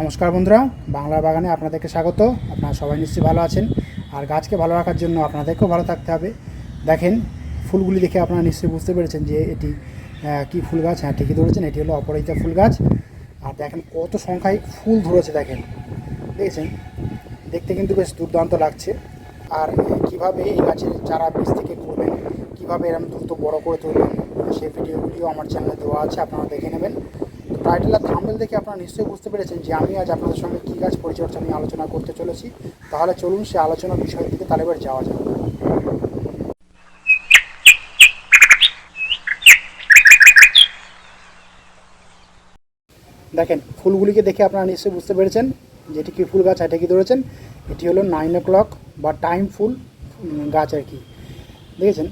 নমস্কার বন্ধুরা, বাংলা বাগানে আপনাদেরকে স্বাগত। আপনারা সবাই নিশ্চয়ই ভালো আছেন। আর গাছকে ভালো রাখার জন্য আপনাদেরকেও ভালো থাকতে হবে। দেখেন, ফুলগুলি দেখে আপনারা নিশ্চয়ই বুঝতে পেরেছেন যে এটি কি ফুল গাছ? হ্যাঁ ঠিকই ধরেছেন, এটি হলো অপরাজিতা ফুল গাছ। আর দেখেন কত সংখ্যায় ফুল ধরেছে, দেখেন। দেখেছেন? দেখতে কিন্তু বেশ দুর্দান্ত লাগছে। আর কীভাবে এই গাছের চারা বীজ থেকে করবেন কীভাবে এরকম দ্রুত বড় করে তুলবেন, সেই ভিডিওগুলিও আমার চ্যানেলে দেওয়া আছে, আপনারা দেখে নেবেন। টাইটেল আর দেখে আপনারা নিশ্চয়ই বুঝতে পেরেছেন যে আমি আজ আপনাদের সঙ্গে কী গাছ পরিচর্যা নিয়ে আলোচনা করতে চলেছি। তাহলে চলুন সে আলোচনার বিষয়ের দিকে তাহলে এবার যাওয়া যাক। দেখেন, ফুলগুলিকে দেখে আপনারা নিশ্চয়ই বুঝতে পেরেছেন যে এটি কী ফুল গাছ, এটা কি ধরেছেন? এটি হলো নাইন ও ক্লক বা টাইম ফুল গাছ আর কি। দেখেছেন?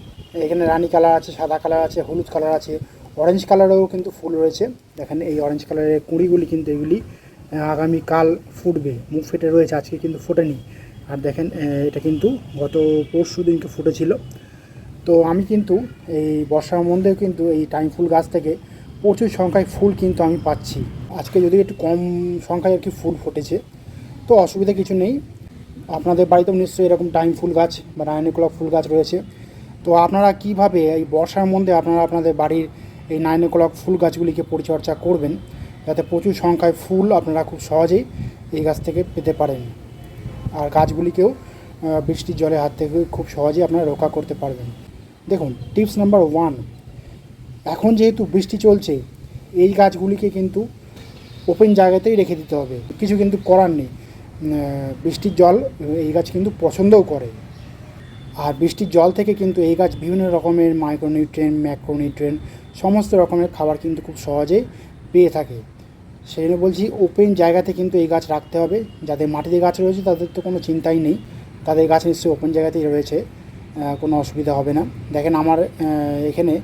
এখানে রানী কালার আছে, সাদা কালার আছে, হলুদ কালার আছে। অরেঞ্জ কালারেও কিন্তু ফুল রয়েছে। দেখেন এই অরেঞ্জ কালারের কুঁড়িগুলি কিন্তু এগুলি আগামীকাল ফুটবে। মুখ ফেটে রয়েছে, আজকে কিন্তু ফোটেনি। আর দেখেন এটা কিন্তু গত পরশু দিনকে ফুটেছিল। তো আমি কিন্তু এই বর্ষার মধ্যেও কিন্তু এই টাইম ফুল গাছ থেকে প্রচুর সংখ্যায় ফুল কিন্তু আমি পাচ্ছি। আজকে যদি একটু কম সংখ্যায় আর কি ফুল ফুটেছে, তো অসুবিধা কিছু নেই। আপনাদের বাড়িতেও নিশ্চয়ই এরকম টাইম ফুল গাছ বা নাইন ফুল গাছ রয়েছে। তো আপনারা কীভাবে এই বর্ষার মধ্যে আপনারা আপনাদের বাড়ির এই নাইন ও ক্লক ফুল গাছগুলিকে পরিচর্যা করবেন যাতে প্রচুর সংখ্যায় ফুল আপনারা খুব সহজেই এই গাছ থেকে পেতে পারেন। আর গাছগুলিকেও বৃষ্টির জলের হাত থেকে খুব সহজেই আপনারা রক্ষা করতে পারবেন। দেখুন টিপস নাম্বার ওয়ান এখন যেহেতু বৃষ্টি চলছে, এই গাছগুলিকে কিন্তু ওপেন জায়গাতেই রেখে দিতে হবে। কিছু কিন্তু করার নেই। বৃষ্টির জল এই গাছ কিন্তু পছন্দও করে। আর বৃষ্টির জল থেকে কিন্তু এই গাছ বিভিন্ন রকমের মাইক্রোনিউট্রেন ম্যাক্রোনিউট্রেন সমস্ত রকমের খাবার কিন্তু খুব সহজেই পেয়ে থাকে। সেই জন্য বলছি ওপেন জায়গাতে কিন্তু এই গাছ রাখতে হবে। যাদের মাটিতে গাছ রয়েছে তাদের তো কোনো চিন্তাই নেই। তাদের গাছ নিশ্চয়ই ওপেন জায়গাতেই রয়েছে কোনো অসুবিধা হবে না। দেখেন আমার এখানে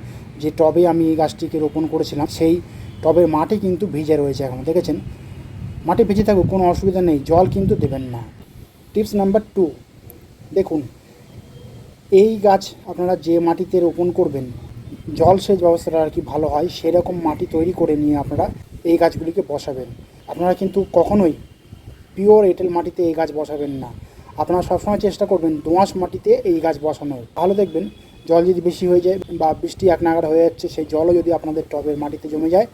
যে টবে আমি এই গাছটিকে রোপণ করেছিলাম, সেই টবের মাটি কিন্তু ভিজে রয়েছে এখন, দেখেছেন? মাটি ভিজে থাকুক, কোনো অসুবিধা নেই, জল কিন্তু দেবেন না। টিপস নাম্বার টু, দেখুন এই গাছ আপনারা যে মাটিতে রোপণ করবেন জলসেচ ব্যবস্থাটা আর কি ভালো হয়, সেরকম মাটি তৈরি করে নিয়ে আপনারা এই গাছগুলিকে বসাবেন। আপনারা কিন্তু কখনোই পিওর এঁটেল মাটিতে এই গাছ বসাবেন না। আপনারা সবসময় চেষ্টা করবেন দোঁয়াশ মাটিতে এই গাছ বসানোর। তাহলে দেখবেন, জল যদি বেশি হয়ে যায় বা বৃষ্টি এক নাগাড় হয়ে যাচ্ছে, সেই জলও যদি আপনাদের টবের মাটিতে জমে যায়,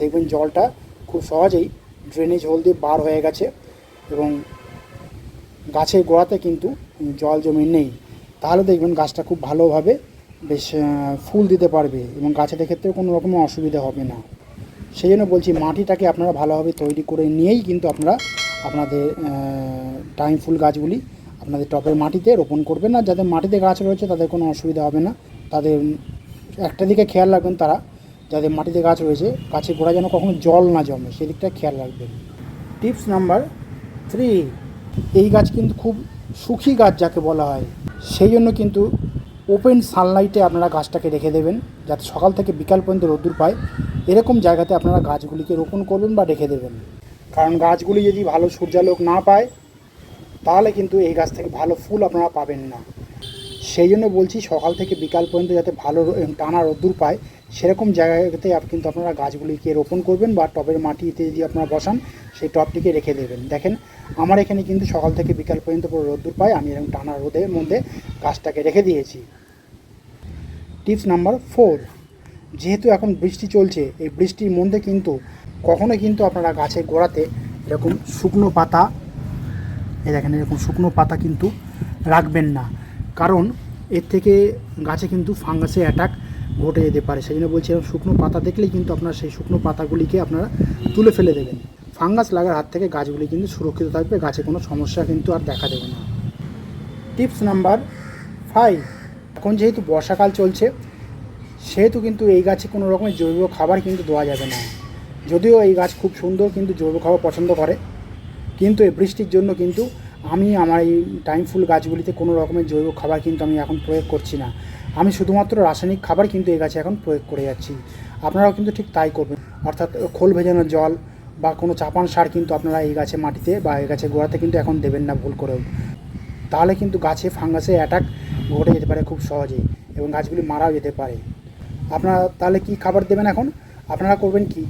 দেখবেন জলটা খুব সহজেই ড্রেনেজ হোল দিয়ে বার হয়ে গেছে এবং গাছের গোড়াতে কিন্তু জল জমে নেই। তাহলে দেখবেন গাছটা খুব ভালোভাবে বেশ ফুল দিতে পারবে এবং গাছের ক্ষেত্রে কোনো রকমের অসুবিধা হবে না। সেই জন্য বলছি মাটিটাকে আপনারা ভালোভাবে তৈরি করে নিয়েই কিন্তু আপনারা আপনাদের টাইম ফুল গাছগুলি আপনাদের টপের মাটিতে রোপণ করবেন। না যাদের মাটিতে গাছ রয়েছে তাদের কোনো অসুবিধা হবে না। তাদের একটা দিকে খেয়াল রাখবেন তারা, যাদের মাটিতে গাছ রয়েছে গাছের গোড়া যেন কখনো জল না জমে সেদিকটা খেয়াল রাখবেন। টিপস নাম্বার থ্রি, এই গাছ কিন্তু খুব সুখী গাছ যাকে বলা হয়। সেই জন্য কিন্তু ওপেন সানলাইটে আপনারা গাছটাকে রেখে দেবেন, যাতে সকাল থেকে বিকাল পর্যন্ত রোদ্দুর পায়। এরকম জায়গাতে আপনারা গাছগুলিকে রোপণ করবেন বা রেখে দেবেন। কারণ গাছগুলি যদি ভালো সূর্যালোক না পায়, তাহলে কিন্তু এই গাছ থেকে ভালো ফুল আপনারা পাবেন না। সেই জন্য বলছি সকাল থেকে বিকাল পর্যন্ত যাতে ভালো টানা রোদ্দুর পায়, সেরকম জায়গাতে কিন্তু আপনারা গাছগুলিকে রোপণ করবেন বা টবের মাটিতে যদি আপনারা বসান, সেই টবটিকে রেখে দেবেন। দেখেন, আমার এখানে কিন্তু সকাল থেকে বিকাল পর্যন্ত পুরো রোদ্দুর পায়, আমি এরকম টানা রোদের মধ্যে গাছটাকে রেখে দিয়েছি। টিপস নাম্বার ফোর, যেহেতু এখন বৃষ্টি চলছে, এই বৃষ্টির মধ্যে কিন্তু কখনো কিন্তু আপনারা গাছের গোড়াতে এরকম শুকনো পাতা, এই দেখেন, এরকম শুকনো পাতা কিন্তু রাখবেন না। কারণ এর থেকে গাছে কিন্তু ফাঙ্গাসে অ্যাটাক ঘটে যেতে পারে। সেই জন্য বলছি শুকনো পাতা দেখলেই কিন্তু আপনারা সেই শুকনো পাতাগুলিকে আপনারা তুলে ফেলে দেবেন। ফাঙ্গাস লাগার হাত থেকে গাছগুলি কিন্তু সুরক্ষিত থাকবে, গাছে কোনো সমস্যা কিন্তু আর দেখা দেবে না। টিপস নাম্বার ফাইভ এখন যেহেতু বর্ষাকাল চলছে, সেহেতু কিন্তু এই গাছে কোনো রকমের জৈব খাবার কিন্তু দেওয়া যাবে না। যদিও এই গাছ খুব সুন্দর কিন্তু জৈব খাবার পছন্দ করে, কিন্তু এই বৃষ্টির জন্য কিন্তু আমি আমার এই টাইম ফুল গাছগুলিতে কোনো রকমের জৈব খাবার কিন্তু আমি এখন প্রয়োগ করছি না। আমি শুধুমাত্র রাসায়নিক খাবার কিন্তু এই গাছে এখন প্রয়োগ করে যাচ্ছি। আপনারাও কিন্তু ঠিক তাই করবেন। অর্থাৎ খোল ভেজানো জল বা কোনো চাপান সার কিন্তু আপনারা এই গাছে মাটিতে বা এই গাছের গোড়াতে কিন্তু এখন দেবেন না ভুল করেও। তাহলে কিন্তু গাছে ফাঙ্গাসে অ্যাটাক ঘটে যেতে পারে খুব সহজেই এবং গাছগুলি মারাও যেতে পারে। আপনারা তাহলে কি খাবার দেবেন এখন? আপনারা করবেন কি?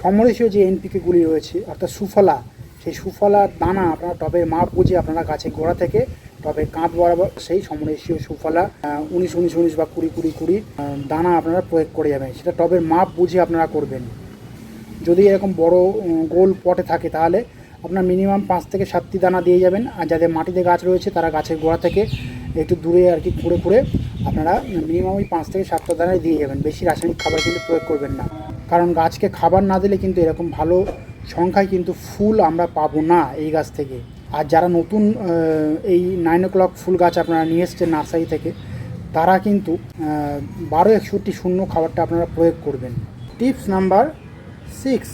সমরেশীয় যে এনপিকেগুলি রয়েছে, অর্থাৎ সুফলা সেই সুফলার দানা আপনারা টবের মাপ বুঝে আপনারা গাছের গোড়া থেকে টবের কাঁধ বরাবর সেই সমরেশীয় সুফলা উনিশ উনিশ উনিশ বা কুড়ি কুড়ি কুড়ি দানা আপনারা প্রয়োগ করে যাবেন। সেটা টবের মাপ বুঝে আপনারা করবেন। যদি এরকম বড় গোল পটে থাকে তাহলে আপনার মিনিমাম পাঁচ থেকে সাতটি দানা দিয়ে যাবেন। আর যাদের মাটিতে গাছ রয়েছে তারা গাছের গোড়া থেকে একটু দূরে আর কি খুঁড়ে খুঁড়ে আপনারা মিনিমাম ওই পাঁচ থেকে সাতটা দানায় দিয়ে যাবেন। বেশি রাসায়নিক খাবার কিন্তু প্রয়োগ করবেন না। কারণ গাছকে খাবার না দিলে কিন্তু এরকম ভালো সংখ্যায় কিন্তু ফুল আমরা পাবো না এই গাছ থেকে। আর যারা নতুন এই নাইন ও ক্লক ফুল গাছ আপনারা নিয়ে এসছেন নার্সারি থেকে, তারা কিন্তু বারো একষট্টি শূন্য খাবারটা আপনারা প্রয়োগ করবেন। টিপস নাম্বার সিক্স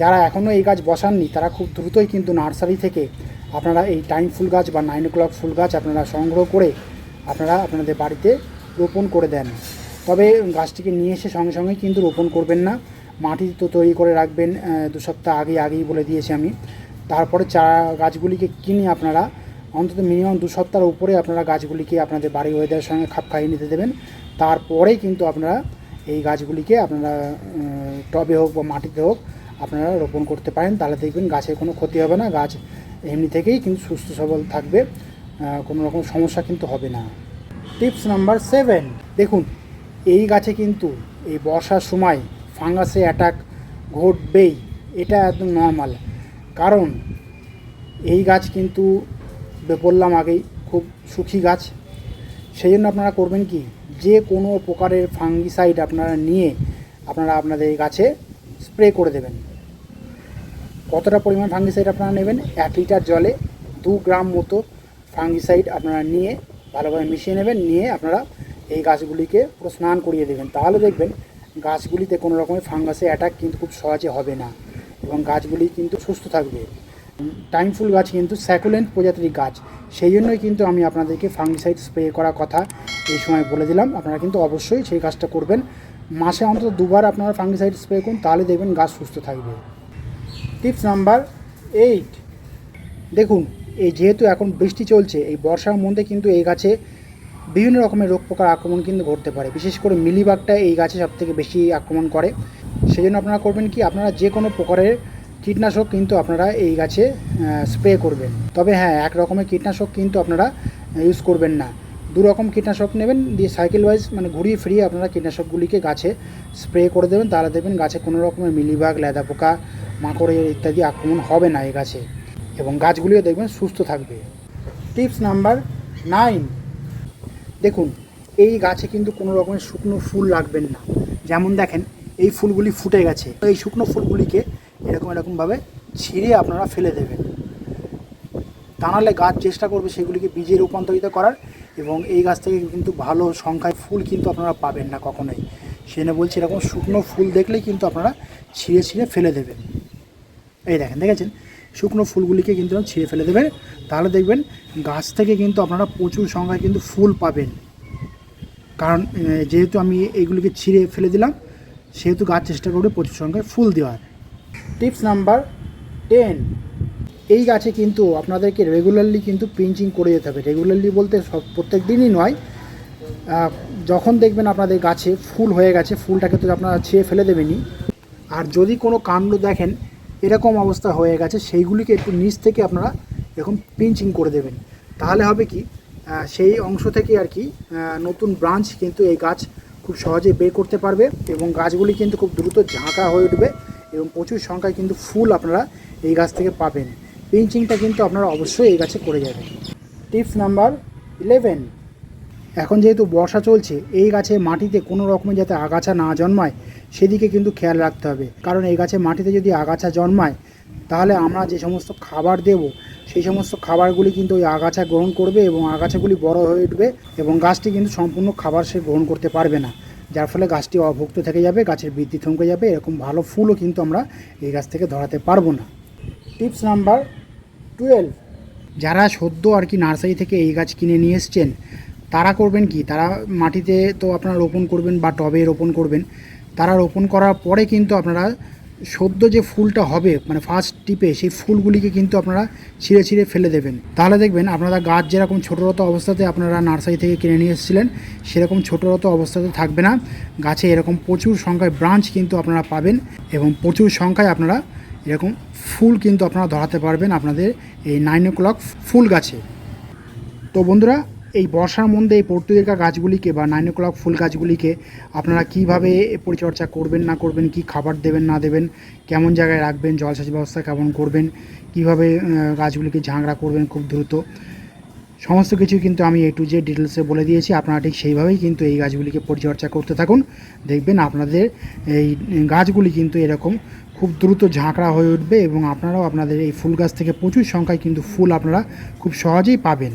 যারা এখনও এই গাছ বসাননি, তারা খুব দ্রুতই কিন্তু নার্সারি থেকে আপনারা এই টাইম ফুল গাছ বা নাইন ও ক্লক ফুল গাছ আপনারা সংগ্রহ করে আপনারা আপনাদের বাড়িতে রোপণ করে দেন। তবে গাছটিকে নিয়ে এসে সঙ্গে সঙ্গেই কিন্তু রোপণ করবেন না। মাটি তো তৈরি করে রাখবেন দু সপ্তাহ আগে আগেই বলে দিয়েছি আমি। তারপরে চারা গাছগুলিকে কিনে আপনারা অন্তত মিনিমাম দু সপ্তাহের উপরে আপনারা গাছগুলিকে আপনাদের বাড়ি ওয়েদারের সঙ্গে খাপ খাইয়ে নিতে দেবেন। তারপরেই কিন্তু আপনারা এই গাছগুলিকে আপনারা টবে হোক বা মাটিতে হোক আপনারা রোপণ করতে পারেন। তাহলে দেখবেন গাছের কোনো ক্ষতি হবে না, গাছ এমনি থেকেই কিন্তু সুস্থ সবল থাকবে কোনো রকম সমস্যা কিন্তু হবে না। টিপস নাম্বার সেভেন, দেখুন, এই গাছে কিন্তু এই বর্ষার সময় ফাঙ্গাসে অ্যাটাক ঘটবেই, এটা একদম নর্মাল কারণ এই গাছ কিন্তু বললাম আগেই, খুব সুখী গাছ। সেই জন্য আপনারা করবেন কি, যে কোনো প্রকারের ফাঙ্গিসাইড আপনারা নিয়ে আপনারা আপনাদের এই গাছে স্প্রে করে দেবেন। কতটা পরিমাণ ফাঙ্গিসাইড আপনারা নেবেন? এক লিটার জলে দু গ্রাম মতো ফাঙ্গিসাইড আপনারা নিয়ে ভালোভাবে মিশিয়ে নেবেন, নিয়ে আপনারা এই গাছগুলিকে পুরো স্নান করিয়ে দেবেন। তাহলে দেখবেন গাছগুলিতে কোনো রকমের ফাঙ্গাসে অ্যাটাক কিন্তু খুব সহজে হবে না এবং গাছগুলি কিন্তু সুস্থ থাকবে। টাইমফুল গাছ কিন্তু স্যাকুলেন্ট প্রজাতির গাছ। সেই জন্যই কিন্তু আমি আপনাদেরকে ফাঙ্গিসাইড স্প্রে করার কথা এই সময় বলে দিলাম। আপনারা কিন্তু অবশ্যই সেই কাজটা করবেন। মাসে অন্তত দুবার আপনারা ফাঙ্গিসাইড স্প্রে করুন, তাহলে দেখবেন গাছ সুস্থ থাকবে। টিপস নাম্বার এইট দেখুন, এই যেহেতু এখন বৃষ্টি চলছে, এই বর্ষার মধ্যে কিন্তু এই গাছে বিভিন্ন রকমের রোগ পোকার আক্রমণ কিন্তু ঘটতে পারে। বিশেষ করে মিলিবাগটা এই গাছে সব থেকে বেশি আক্রমণ করে। সেই জন্য আপনারা করবেন কি, আপনারা যে কোনো প্রকারের কীটনাশক কিন্তু আপনারা এই গাছে স্প্রে করবেন। তবে হ্যাঁ এক রকমের কীটনাশক কিন্তু আপনারা ইউজ করবেন না। দু রকম কীটনাশক নেবেন, দিয়ে সাইকেল ওয়াইজ মানে ঘুরিয়ে ফিরিয়ে আপনারা কীটনাশকগুলিকে গাছে স্প্রে করে দেবেন। তাহলে দেখবেন গাছে কোনো রকমের মিলিবাগ লেদা পোকা মাকড়ের ইত্যাদি আক্রমণ হবে না এই গাছে। এবং গাছগুলিও দেখবেন সুস্থ থাকবে। টিপস নাম্বার নাইন দেখুন, এই গাছে কিন্তু কোনো রকমের শুকনো ফুল রাখবেন না। যেমন দেখেন, এই ফুলগুলি ফুটে গেছে। এই শুকনো ফুলগুলিকে এরকম এরকমভাবে ছিঁড়ে আপনারা ফেলে দেবেন। তা নাহলে গাছ চেষ্টা করবে সেগুলিকে বীজে রূপান্তরিত করার এবং এই গাছ থেকে কিন্তু ভালো সংখ্যায় ফুল কিন্তু আপনারা পাবেন না কখনোই। সেজন্য বলছি এরকম শুকনো ফুল দেখলেই কিন্তু আপনারা ছিঁড়ে ছিঁড়ে ফেলে দেবেন। এই দেখেন, দেখেছেন? শুকনো ফুলগুলিকে কিন্তু ছিঁড়ে ফেলে দেবেন। তাহলে দেখবেন গাছ থেকে কিন্তু আপনারা প্রচুর সংখ্যায় কিন্তু ফুল পাবেন। কারণ যেহেতু আমি এইগুলিকে ছিঁড়ে ফেলে দিলাম, সেহেতু গাছ চেষ্টা করবে প্রচুর সংখ্যায় ফুল দেওয়ার। টিপস নাম্বার টেন, এই গাছে কিন্তু আপনাদেরকে রেগুলারলি কিন্তু পিঞ্চিং করে যেতে হবে। রেগুলারলি বলতে সব, প্রত্যেক দিনই নয় যখন দেখবেন আপনাদের গাছে ফুল হয়ে গেছে, ফুলটাকে তো আপনারা ছিঁড়ে ফেলে দেবেনই। আর যদি কোনো কাণ্ড দেখেন, এরকম অবস্থা হয়ে গেছে, সেইগুলিকে একটু নিচ থেকে আপনারা এরকম পিঞ্চিং করে দেবেন। তাহলে হবে কি সেই অংশ থেকে আর কি নতুন ব্রাঞ্চ কিন্তু এই গাছ খুব সহজে বের করতে পারবে এবং গাছগুলি কিন্তু খুব দ্রুত ঝাঁকা হয়ে উঠবে এবং প্রচুর সংখ্যায় কিন্তু ফুল আপনারা এই গাছ থেকে পাবেন। পিঞ্চিংটা কিন্তু আপনারা অবশ্যই এই গাছে করে যাবেন। টিপস নাম্বার ইলেভেন এখন যেহেতু বর্ষা চলছে, এই গাছে মাটিতে কোনো রকমের যাতে আগাছা না জন্মায়, সেদিকে কিন্তু খেয়াল রাখতে হবে। কারণ এই গাছে মাটিতে যদি আগাছা জন্মায়, তাহলে আমরা যে সমস্ত খাবার দেব সেই সমস্ত খাবারগুলি কিন্তু ওই আগাছা গ্রহণ করবে এবং আগাছাগুলি বড় হয়ে উঠবে এবং গাছটি কিন্তু সম্পূর্ণ খাবার সে গ্রহণ করতে পারবে না। যার ফলে গাছটি অভুক্ত থেকে যাবে, গাছের বৃদ্ধি থমকে যাবে, এরকম ভালো ফুলও কিন্তু আমরা এই গাছ থেকে ধরাতে পারব না। Tips number twelve. যারা সদ্য আর কি নার্সারি থেকে এই গাছ কিনে নিয়ে এসছেন, তারা করবেন কি? তারা মাটিতে তো আপনারা রোপণ করবেন বা টবে রোপণ করবেন। তারা রোপণ করার পরে কিন্তু আপনারা সদ্য যে ফুলটা হবে মানে ফার্স্ট টিপে সেই ফুলগুলিকে কিন্তু আপনারা ছিঁড়ে ছিঁড়ে ফেলে দেবেন। তাহলে দেখবেন আপনারা গাছ যেরকম ছোটোরত অবস্থাতে আপনারা নার্সারি থেকে কিনে নিয়ে এসেছিলেন, সেরকম ছোটোরত অবস্থাতে থাকবে না। গাছে এরকম প্রচুর সংখ্যায় ব্রাঞ্চ কিন্তু আপনারা পাবেন এবং প্রচুর সংখ্যায় আপনারা এরকম ফুল কিন্তু আপনারা ধরাতে পারবেন আপনাদের এই নাইন ও ক্লক ফুল গাছে। তো বন্ধুরা এই বর্ষার মধ্যে এই পর্তুগিকা গাছগুলিকে বা নাইন ও ক্লক ফুল গাছগুলিকে আপনারা কীভাবে পরিচর্যা করবেন, না করবেন, কি খাবার দেবেন, না দেবেন, কেমন জায়গায় রাখবেন, জলসেচ ব্যবস্থা কেমন করবেন, কীভাবে গাছগুলিকে ঝাঁকড়া করবেন খুব দ্রুত, সমস্ত কিছু কিন্তু আমি এ টু জেড ডিটেলসে বলে দিয়েছি। আপনারা ঠিক সেইভাবেই কিন্তু এই গাছগুলিকে পরিচর্যা করতে থাকুন। দেখবেন আপনাদের এই গাছগুলি কিন্তু এরকম খুব দ্রুত ঝাঁকড়া হয়ে উঠবে এবং আপনারাও আপনাদের এই ফুল গাছ থেকে প্রচুর সংখ্যায় কিন্তু ফুল আপনারা খুব সহজেই পাবেন।